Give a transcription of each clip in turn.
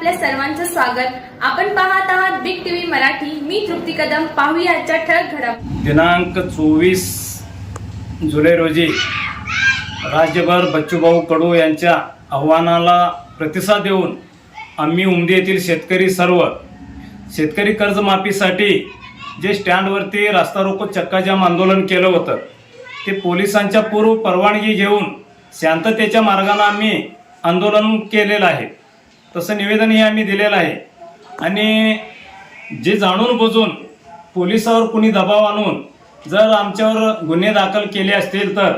आपल्या सर्वांचं स्वागत. आपण पाहत आहात बिग टीव्ही मराठी. मी तृप्ती कदम. पाहूया आजच्या ठळक घडामोडी दिनांक चोवीस जुलै रोजी राज्यभर बच्चूभाऊ कडू यांच्या आव्हानाला प्रतिसाद देऊन आम्ही उमदी येथील शेतकरी सर्व शेतकरी कर्जमाफीसाठी जे स्टँडवरती रास्ता रोको चक्काजाम आंदोलन केलं होतं ते पोलिसांच्या पूर्व परवानगी घेऊन शांततेच्या मार्गाला आम्ही आंदोलन केलेलं आहे. तसं निवेदन हे आम्ही दिलेलं आहे. आणि जे जाणून बुजून पोलिसावर कुणी दबाव आणून जर आमच्यावर गुन्हे दाखल केले असतील तर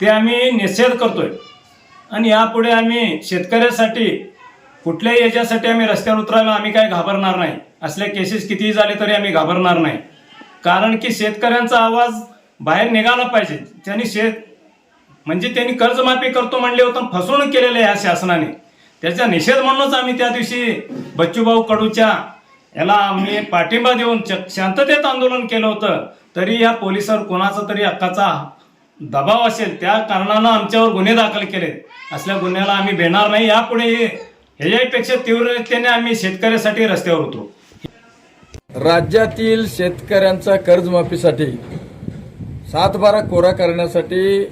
ते आम्ही निषेध करतोय. आणि यापुढे आम्ही शेतकऱ्यासाठी कुठल्याही याच्यासाठी आम्ही रस्त्यावर उतरायला आम्ही काय घाबरणार नाही. असल्या केसेस कितीही झाले तरी आम्ही घाबरणार नाही. कारण की शेतकऱ्यांचा आवाज बाहेर निघाला पाहिजे. त्यांनी शेत म्हणजे त्यांनी कर्जमाफी करतो म्हणले होतं फसवणूक केलेलं आहे या शासनाने. त्याचा निषेध म्हणूनच आम्ही त्या दिवशी बच्चूभाऊ कडूच्या याला आम्ही पाठिंबा देऊन च- शांततेत आंदोलन केलं होतं. तरी या पोलिसावर कोणाचा तरी हक्काचा दबाव असेल त्या कारणानं आमच्यावर गुन्हे दाखल केले. असल्या गुन्ह्याला आम्ही भेणार नाही यापुढे ह्याच्यापेक्षा तीव्रतेने आम्ही शेतकऱ्यासाठी रस्त्यावर होतो राज्यातील शेतकऱ्यांचा कर्जमाफीसाठी सातबारा कोरा करण्यासाठी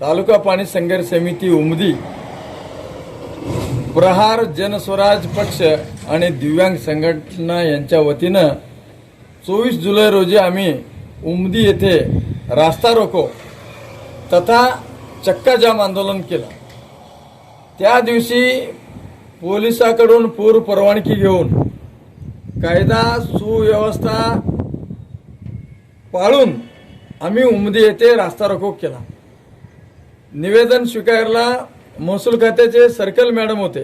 तालुका पाणी संघर्ष समिती उमदी प्रहार जनस्वराज पक्ष आणि दिव्यांग संघटना यांच्या वतीनं चोवीस जुलै रोजी आम्ही उमदी येथे रास्ता रोको तथा चक्काजाम आंदोलन केलं. त्या दिवशी पोलिसाकडून पूर्व परवानगी घेऊन कायदा सुव्यवस्था पाळून आम्ही उमदी येथे रास्ता रोको केला. निवेदन स्वीकारला महसूल खात्याचे सर्कल मॅडम होते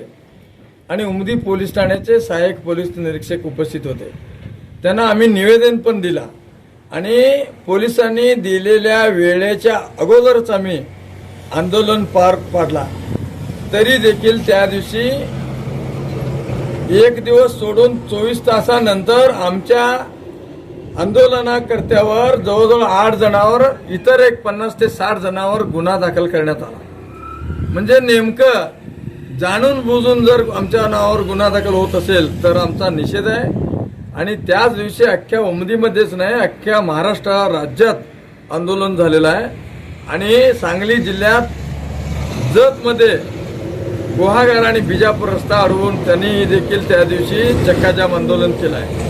आणि उमदी पोलीस ठाण्याचे सहाय्यक पोलीस निरीक्षक उपस्थित होते. त्यांना आम्ही निवेदन पण दिला आणि पोलिसांनी दिलेल्या वेळेच्या अगोदरच आम्ही आंदोलन पार पाडला. तरी देखील त्या दिवशी एक दिवस सोडून चोवीस तासानंतर आमच्या आंदोलनाकर्त्यावर जवळजवळ आठ जणांवर इतर एक पन्नास ते साठ जणांवर गुन्हा दाखल करण्यात आला. म्हणजे नेमकं जाणून बुजून जर आमच्या नावावर गुन्हा दाखल होत असेल तर आमचा निषेध आहे. आणि त्याच दिवशी अख्ख्या उमदीमध्येच नाही अख्ख्या महाराष्ट्र राज्यात आंदोलन झालेलं आहे. आणि सांगली जिल्ह्यात जतमध्ये गुहागार आणि बिजापूर रस्ता अडवून त्यांनी देखील त्या दिवशी चक्काजाम आंदोलन केलं आहे.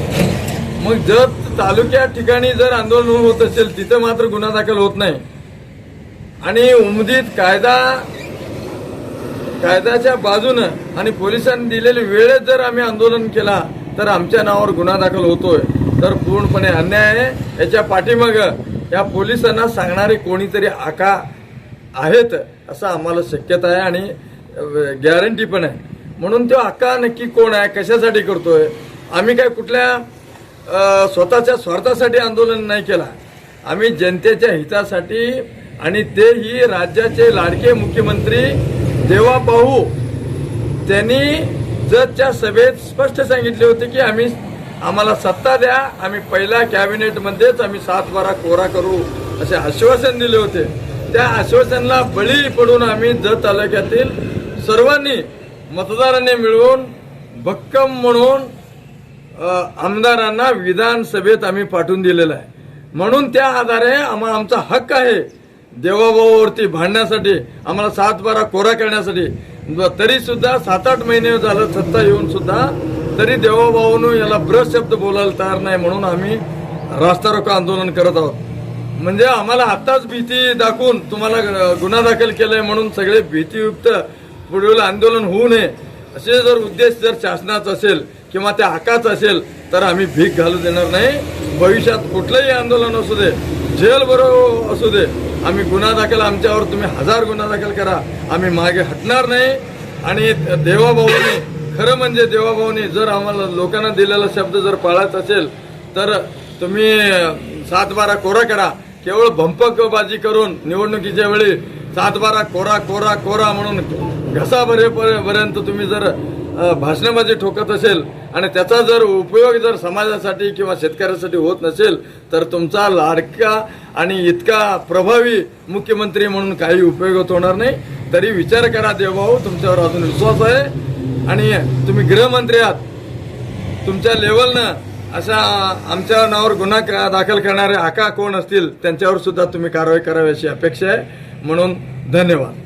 मग जत तालुक्या ठिकाणी जर आंदोलन होत असेल तिथं मात्र गुन्हा दाखल होत नाही. आणि उमदीत कायदा कायद्याच्या बाजूनं आणि पोलिसांनी दिलेली वेळेत जर आम्ही आंदोलन केला तर आमच्या नावावर गुन्हा दाखल होतोय. तर पूर्णपणे अन्याय आहे. याच्या पाठीमाग या पोलिसांना सांगणारे कोणीतरी आका आहेत असं आम्हाला शक्यता आहे आणि गॅरंटी पण आहे. म्हणून तो आका नक्की कोण आहे? कशासाठी करतोय? आम्ही काय कुठल्या स्वतःच्या स्वार्थासाठी आंदोलन नाही केला. आम्ही जनतेच्या हितासाठी आणि तेही राज्याचे लाडके मुख्यमंत्री देवाभाऊ त्यांनी जतच्या सभेत स्पष्ट सांगितले होते की आम्ही आम्हाला सत्ता द्या आम्ही पहिल्या कॅबिनेटमध्येच आम्ही सात बारा कोरा करू असे आश्वासन दिले होते. त्या आश्वासनाला बळी पडून आम्ही जत तालुक्यातील सर्वांनी मतदारांनी मिळवून भक्कम म्हणून आमदारांना विधानसभेत आम्ही पाठवून दिलेलं आहे. म्हणून त्या आधारे आम्हा आमचा हक्क आहे देवाभावावरती भांडण्यासाठी आम्हाला सात बारा कोरा करण्यासाठी तरी सुद्धा सात आठ महिने झालं सत्ता येऊन सुद्धा तरी देवाभावानं याला ब्रश शब्द बोलायला तयार नाही म्हणून आम्ही रास्ता रोको आंदोलन करत आहोत. म्हणजे आम्हाला आत्ताच भीती दाखवून तुम्हाला गुन्हा दाखल केलाय म्हणून सगळे भीतीयुक्त पुढील आंदोलन होऊ नये. असे जर उद्देश जर शासनाचा असेल किंवा त्या हकाचा असेल तर आम्ही भीक घालू देणार नाही. भविष्यात कुठलंही आंदोलन असू दे जेल बरोबर असू दे आम्ही गुन्हा दाखल आमच्यावर तुम्ही हजार गुन्हा दाखल करा. आम्ही मागे हटणार नाही. आणि देवाभाऊने खरं म्हणजे देवाभाऊने जर आम्हाला लोकांना दिलेला शब्द जर पाळायचा असेल तर तुम्ही सात बारा कोरा करा. केवळ भंपकबाजी करून निवडणुकीच्या वेळी सात बारा कोरा कोरा कोरा म्हणून घसा भरे पर्यंत तुम्ही जर भाषणामध्ये ठोकत असेल आणि त्याचा जर उपयोग जर समाजासाठी किंवा शेतकऱ्यासाठी होत नसेल तर तुमचा लाडका आणि इतका प्रभावी मुख्यमंत्री म्हणून काही उपयोग होणार नाही. तरी विचार करा देवभाऊ तुमच्यावर अजून विश्वास आहे. आणि तुम्ही गृहमंत्री आहात. तुमच्या लेवलनं अशा आमच्या नावावर गुन्हा दाखल करणारे आका कोण असतील त्यांच्यावर सुद्धा तुम्ही कारवाई करावी अशी अपेक्षा आहे. म्हणून धन्यवाद.